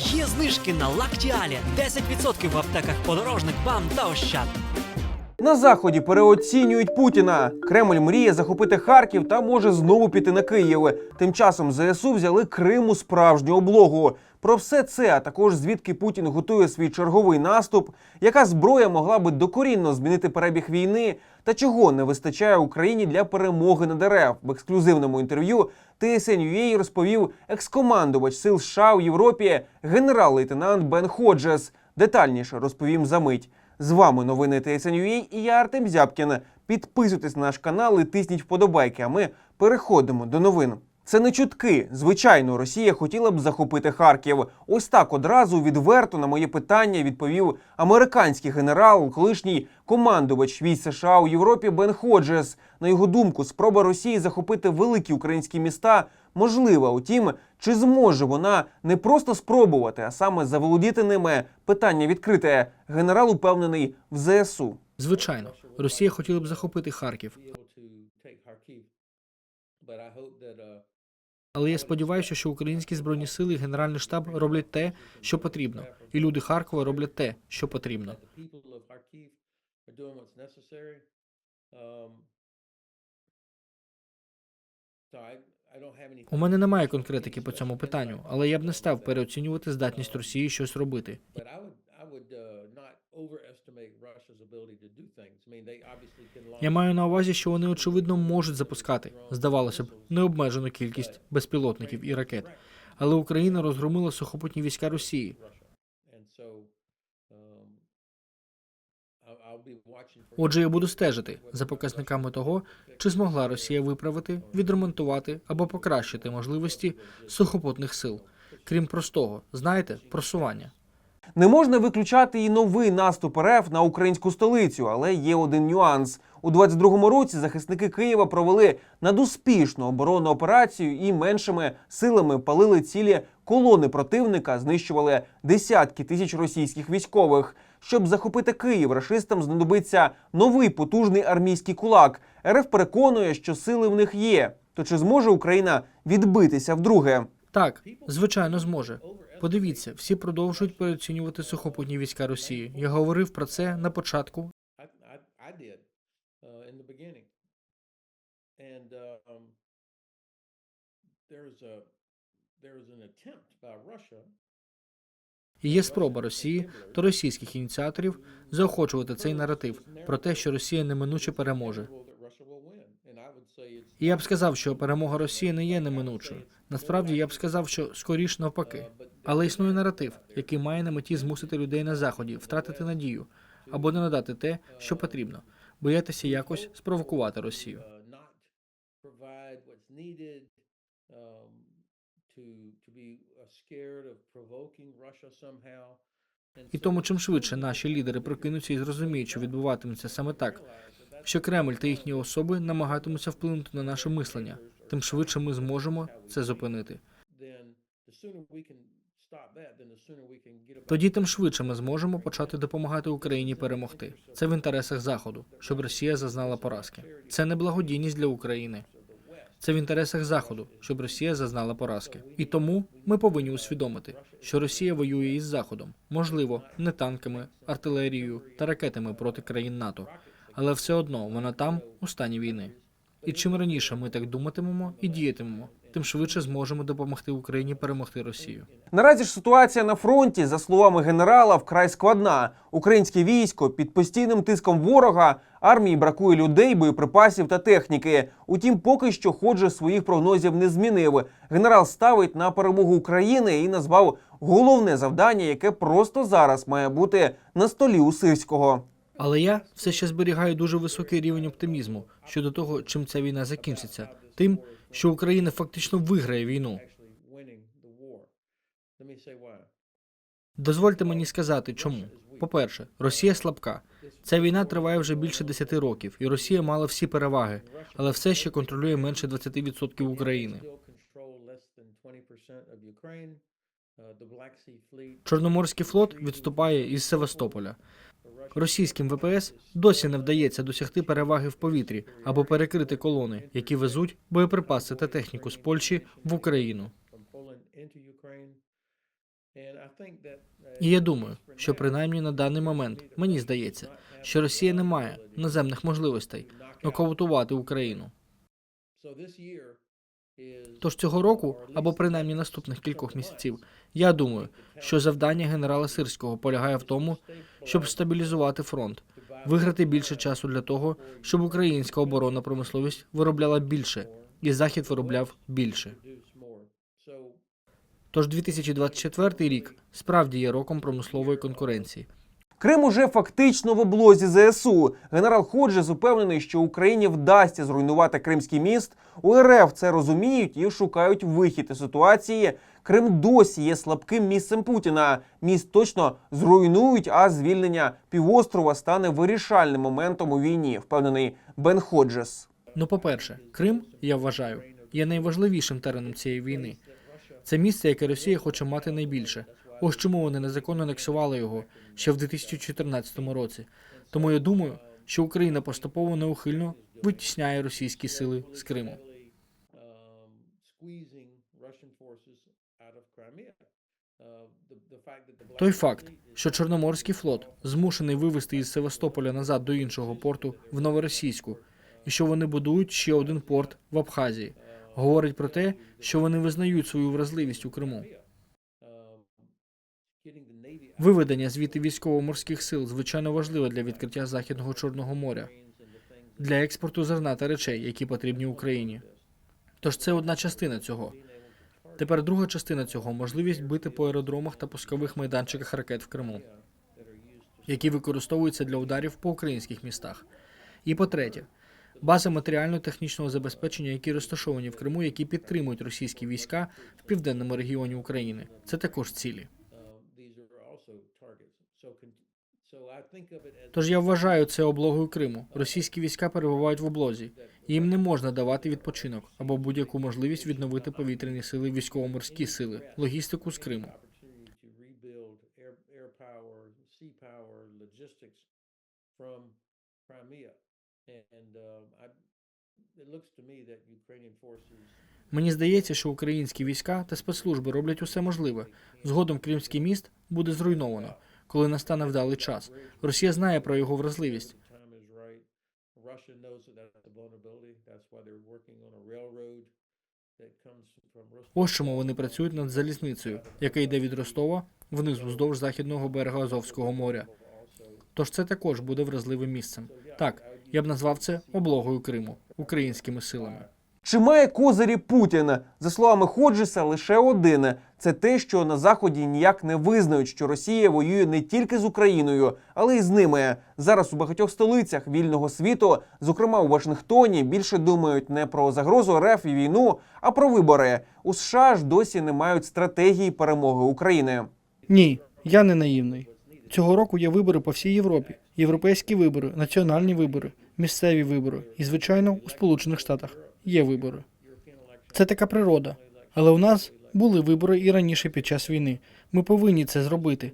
Є знижки на Лактіалі 10% в аптеках подорожник, бам та ощад. На заході переоцінюють Путіна. Кремль мріє захопити Харків та може знову піти на Київ. Тим часом ЗСУ взяли Крим у справжню облогу. Про все це, а також звідки Путін готує свій черговий наступ, яка зброя могла би докорінно змінити перебіг війни, та чого не вистачає Україні для перемоги на дерев. В ексклюзивному інтерв'ю TSN.UA розповів екскомандувач сил США у Європі генерал-лейтенант Бен Ходжес. Детальніше розповім за мить. З вами новини TSN.UA і я Артем Зябкін. Підписуйтесь на наш канал і тисніть вподобайки. А ми переходимо до новин. Це не чутки. Звичайно, Росія хотіла б захопити Харків. Ось так одразу відверто на моє питання відповів американський генерал, колишній командувач військ США у Європі Бен Ходжес. На його думку, спроба Росії захопити великі українські міста можлива. Утім, чи зможе вона не просто спробувати, а саме заволодіти ними? Питання відкрите. Генерал упевнений в ЗСУ. Звичайно, Росія хотіла б захопити Харків, але я сподіваюся, що українські збройні сили і Генеральний штаб роблять те, що потрібно, і люди Харкова роблять те, що потрібно. Um. У мене немає конкретики по цьому питанню, але я б не став переоцінювати здатність Росії щось робити. Would uh, not overestimate Russia's ability to do things. I mean, they obviously can launch Я маю на увазі, що вони очевидно можуть запускати, здавалося б, необмежену кількість безпілотників і ракет. Але Україна розгромила сухопутні війська Росії. Um, Отже, я буду стежити за показниками того, чи змогла Росія виправити, відремонтувати або покращити можливості сухопутних сил, крім простого, знаєте, просування. Не можна виключати і новий наступ РФ на українську столицю, але є один нюанс. У 22-му році захисники Києва провели надуспішну оборонну операцію і меншими силами палили цілі колони противника, знищували десятки тисяч російських військових. Щоб захопити Київ, рашистам знадобиться новий потужний армійський кулак. РФ переконує, що сили в них є. То чи зможе Україна відбитися вдруге? Так, звичайно, зможе. Подивіться, всі продовжують переоцінювати сухопутні війська Росії. Я говорив про це на початку І є спроба Росії та російських ініціаторів заохочувати цей наратив про те, що Росія неминуче переможе. І я б сказав, що перемога Росії не є неминучою. Насправді я б сказав, що скоріш навпаки. Але існує наратив, який має на меті змусити людей на заході втратити надію або не надати те, що потрібно, боятися якось спровокувати Росію. І тому, чим швидше наші лідери прокинуться і зрозуміють, що відбуватиметься саме так, що Кремль та їхні особи намагатимуться вплинути на наше мислення, тим швидше ми зможемо це зупинити. Тоді тим швидше ми зможемо почати допомагати Україні перемогти. Це в інтересах Заходу, щоб Росія зазнала поразки. Це не благодійність для України. Це в інтересах Заходу, щоб Росія зазнала поразки. І тому ми повинні усвідомити, що Росія воює із Заходом, можливо, не танками, артилерією та ракетами проти країн НАТО, але все одно вона там у стані війни. І чим раніше ми так думатимемо і діятимемо, тим швидше зможемо допомогти Україні перемогти Росію. Наразі ж ситуація на фронті, за словами генерала, вкрай складна. Українське військо під постійним тиском ворога, армії бракує людей, боєприпасів та техніки. Утім, поки що Ходжес своїх прогнозів не змінив. Генерал ставить на перемогу України і назвав головне завдання, яке просто зараз має бути на столі у Сирського. Але я все ще зберігаю дуже високий рівень оптимізму щодо того, чим ця війна закінчиться, тим, що Україна фактично виграє війну. Дозвольте мені сказати, чому. По-перше, Росія слабка. Ця війна триває вже більше 10 років, і Росія мала всі переваги, але все ще контролює менше 20% України. Still control less than 20% of Ukraine. The Black Sea Fleet Чорноморський флот відступає із Севастополя. Російським ВПС досі не вдається досягти переваги в повітрі або перекрити колони, які везуть боєприпаси та техніку з Польщі в Україну. І я думаю, що принаймні на даний момент мені здається, що Росія не має наземних можливостей нокаутувати Україну. Тож цього року, або принаймні наступних кількох місяців, я думаю, що завдання генерала Сирського полягає в тому, щоб стабілізувати фронт, виграти більше часу для того, щоб українська оборонна промисловість виробляла більше, і захід виробляв більше. Тож 2024 рік справді є роком промислової конкуренції. Крим уже фактично в облозі ЗСУ. Генерал Ходжес упевнений, що Україні вдасться зруйнувати Кримський міст. У РФ це розуміють і шукають вихід із ситуації. Крим досі є слабким місцем Путіна. Міст точно зруйнують, а звільнення півострова стане вирішальним моментом у війні. Впевнений Бен Ходжес. Ну, по-перше, Крим, я вважаю, є найважливішим тереном цієї війни. Це місце, яке Росія хоче мати найбільше. Ось чому вони незаконно анексували його ще в 2014 році. Тому я думаю, що Україна поступово неухильно витісняє російські сили з Криму. Той факт, що Чорноморський флот змушений вивести із Севастополя назад до іншого порту в Новоросійську, і що вони будують ще один порт в Абхазії, говорить про те, що вони визнають свою вразливість у Криму. Виведення звідти військово-морських сил звичайно важливе для відкриття західного чорного моря, для експорту зерна та речей, які потрібні Україні. Тож це одна частина цього. Тепер друга частина цього можливість бити по аеродромах та пускових майданчиках ракет в Криму, які використовуються для ударів по українських містах. І по-третє, бази матеріально-технічного забезпечення, які розташовані в Криму, які підтримують російські війська в південному регіоні України. Це також цілі. Тож я вважаю це облогою Криму. Російські війська перебувають в облозі. Їм не можна давати відпочинок або будь-яку можливість відновити повітряні сили, військово-морські сили, логістику з Криму. Мені здається, що українські війська та спецслужби роблять усе можливе. Згодом Кримський міст буде зруйновано, коли настане вдалий час. Росія знає про його вразливість. Ось чому вони працюють над залізницею, яка йде від Ростова вниз вздовж західного берега Азовського моря. Тож це також буде вразливим місцем. Так, я б назвав це облогою Криму українськими силами. Чи має козирі Путін? За словами Ходжеса, лише один це те, що на заході ніяк не визнають, що Росія воює не тільки з Україною, але й з ними. Зараз у багатьох столицях вільного світу, зокрема у Вашингтоні, більше думають не про загрозу РФ і війну, а про вибори. У США ж досі не мають стратегії перемоги України. Ні, я не наївний. Цього року є вибори по всій Європі: європейські вибори, національні вибори, місцеві вибори. І, звичайно, у Сполучених Штатах є вибори. Це така природа. Але у нас були вибори і раніше під час війни. Ми повинні це зробити.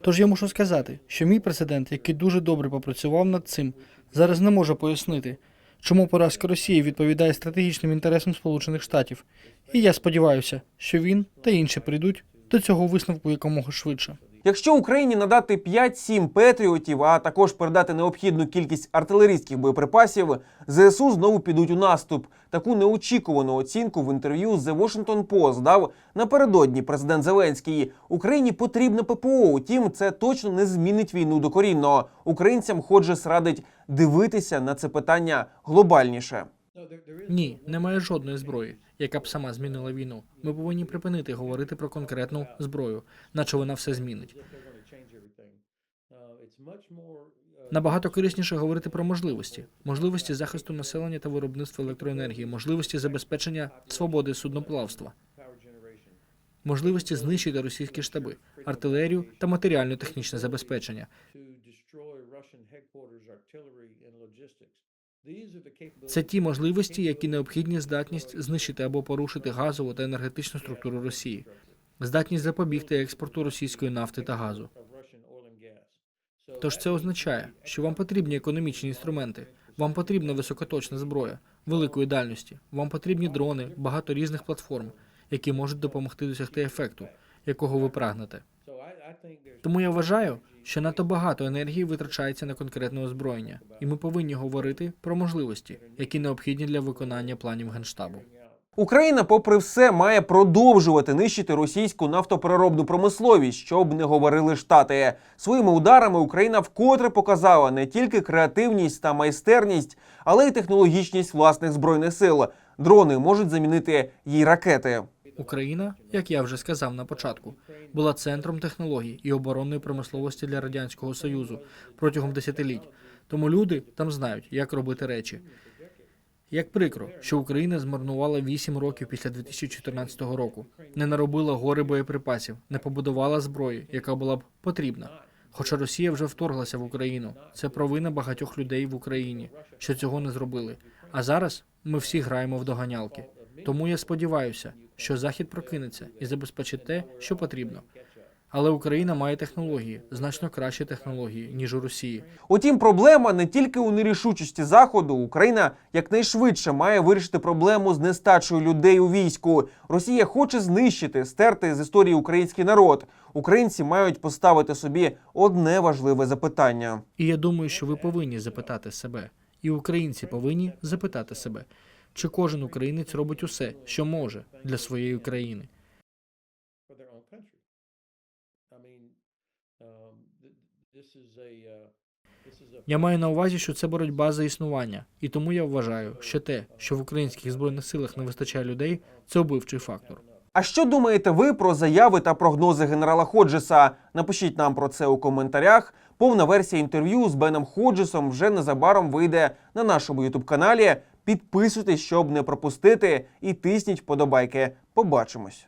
Тож я мушу сказати, що мій президент, який дуже добре попрацював над цим, зараз не може пояснити, чому поразка Росії відповідає стратегічним інтересам Сполучених Штатів. І я сподіваюся, що він та інші прийдуть до цього висновку якомога швидше. Якщо Україні надати 5-7 петріотів, а також передати необхідну кількість артилерійських боєприпасів, ЗСУ знову підуть у наступ. Таку неочікувану оцінку в інтерв'ю The Washington Post дав напередодні президент Зеленський. Україні потрібне ППО. Утім, це точно не змінить війну докорінно. Українцям Ходжес радить дивитися на це питання глобальніше. Ні, немає жодної зброї, яка б сама змінила війну. Ми повинні припинити говорити про конкретну зброю, наче вона все змінить. Набагато корисніше говорити про можливості: можливості захисту населення та виробництва електроенергії, можливості забезпечення свободи судноплавства, можливості знищити російські штаби, артилерію та матеріально-технічне забезпечення. Це ті можливості, які необхідні здатність знищити або порушити газову та енергетичну структуру Росії, здатність запобігти експорту російської нафти та газу. Тож це означає, що вам потрібні економічні інструменти, вам потрібна високоточна зброя великої дальності, вам потрібні дрони, багато різних платформ, які можуть допомогти досягти ефекту. якого ви прагнете. Тому я вважаю, що надто багато енергії витрачається на конкретне озброєння, і ми повинні говорити про можливості, які необхідні для виконання планів генштабу. Україна, попри все, має продовжувати нищити російську нафтопереробну промисловість, щоб не говорили штати. Своїми ударами Україна вкотре показала не тільки креативність та майстерність, але й технологічність власних збройних сил. Дрони можуть замінити їй ракети. Україна, як я вже сказав на початку, була центром технологій і оборонної промисловості для радянського союзу протягом десятиліть. Тому люди там знають, як робити речі. Як прикро, що Україна змарнувала 8 років після 2014 року, не наробила гори боєприпасів, не побудувала зброї, яка була б потрібна. Хоча Росія вже вторглася в Україну. Це провина багатьох людей в Україні, що цього не зробили. А зараз ми всі граємо в доганялки. Тому я сподіваюся, що Захід прокинеться і забезпечить те, що потрібно. Але Україна має технології, значно кращі технології, ніж у Росії. Утім, проблема не тільки у нерішучості заходу. Україна якнайшвидше має вирішити проблему з нестачею людей у війську. Росія хоче знищити, стерти з історії український народ. Українці мають поставити собі одне важливе запитання. І я думаю, що ви повинні запитати себе, і українці повинні запитати себе, чи кожен українець робить усе, що може для своєї країни. Я маю на увазі, що це боротьба за існування, і тому я вважаю, що те, що в українських збройних силах не вистачає людей, це убивчий фактор. А що думаєте ви про заяви та прогнози генерала Ходжеса? Напишіть нам про це у коментарях. Повна версія інтерв'ю з Беном Ходжесом вже незабаром вийде на нашому ютуб каналі. Підписуйтесь, щоб не пропустити, і тисніть вподобайки. Побачимось.